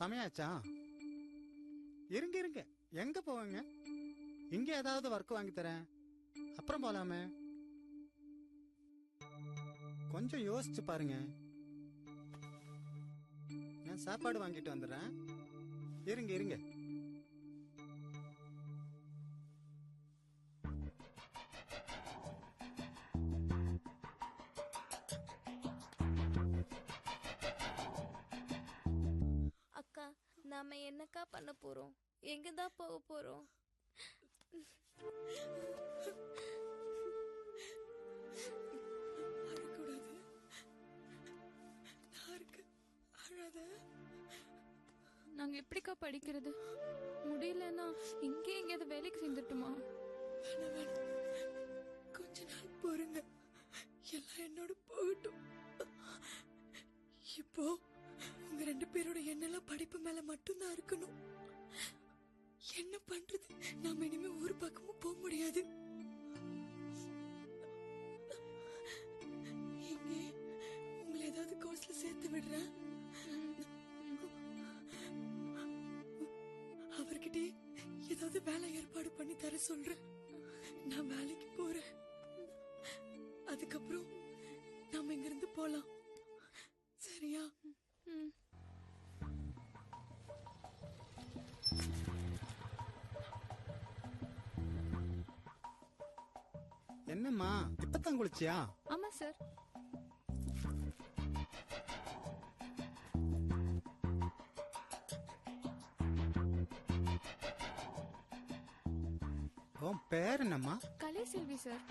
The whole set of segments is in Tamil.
சமயாச்சா? இருங்க இருங்க. எங்க போவாங்க? இங்க ஏதாவது ஒர்க் வாங்கி தரேன். அப்புறம் போலாமே. கொஞ்சம் யோசிச்சு பாருங்க. நான் சாப்பாடு வாங்கிட்டு வந்துடுறேன். இருங்க இருங்க. என்னக்கா பண்ண போறோம்? எங்க தான் போக போறோம்? அழக்கூடாது அழாத. நாங்க எப்படிக்கா படிக்கிறது? முடியலன்னா இங்கே எங்கேயாவது வேலைக்கு சேர்ந்துட்டுமா? கொஞ்ச நாள் பொறுங்க. எல்லாம் என்னோட போகட்டும். இப்போ ரெண்டு பேரோட எண்ணெல்லாம் படிப்பு மேல மட்டும்தான் இருக்கணும். என்ன பண்றது? நாம இனிமே ஒரு பக்கமும் போக முடியாது. இங்கே உங்களை ஏதாவது கோர்ஸ்ல சேர்த்து விடுறேன். அவர்கிட்ட ஏதாவது வேலை ஏற்பாடு பண்ணி தர சொல்றேன். நான் வேலைக்கு போறேன். அதுக்கப்புறம் நாம இங்கிருந்து போலாம். சரியா? என்னம்மா? இப்பதான் குளிச்சியா? ஆமா சார். உன் பேர் என்னம்மா? Kalai Selvi sir.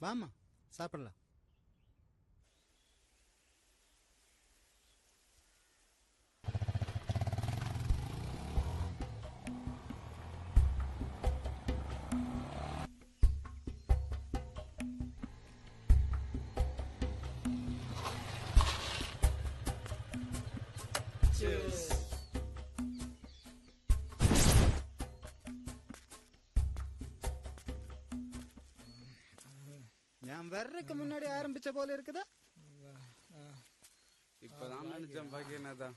Vamos, sáprala. நான் வர்றதுக்கு முன்னாடி ஆரம்பிச்ச போல இருக்குதா? இப்பதான் நினைச்சேன் பாக்கியநாதா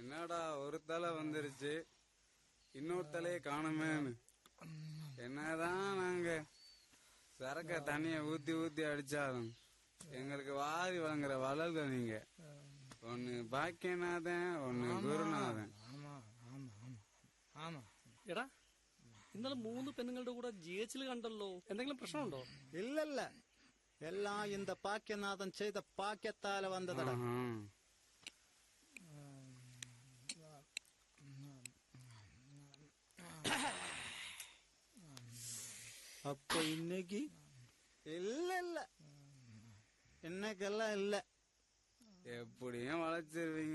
என்னடா ஒரு தலை வந்துருச்சு. இன்னொரு தலையை காணுமேன்னு. என்னதான் நாங்க சரக்க தண்ணிய ஊத்தி ஊத்தி அடிச்சாலும் எங்களுக்கு வாரி வழங்குற வளர்கள் நீங்க. ஒன்னு பாக்கியநாதன் ஒன்னு குருநாதன். എടാ ഇന്നലെ മൂന്ന് പെണ്ണുങ്ങളുടെ കൂടെ ജി എച്ചിൽ കണ്ടല്ലോ? എന്തെങ്കിലും പ്രശ്നമുണ്ടോ? ഇല്ലല്ല. എല്ലാം ഇന്ത പാക്യനാഥൻ ചെയ്ത പാക്യത്താല വന്നതട. അപ്പൊ ഇന്നേക്ക് ഇല്ലല്ല. എന്നൊക്കെല്ലാം ഇല്ല. എപ്പടിയും വളച്ചിരുവീങ്ക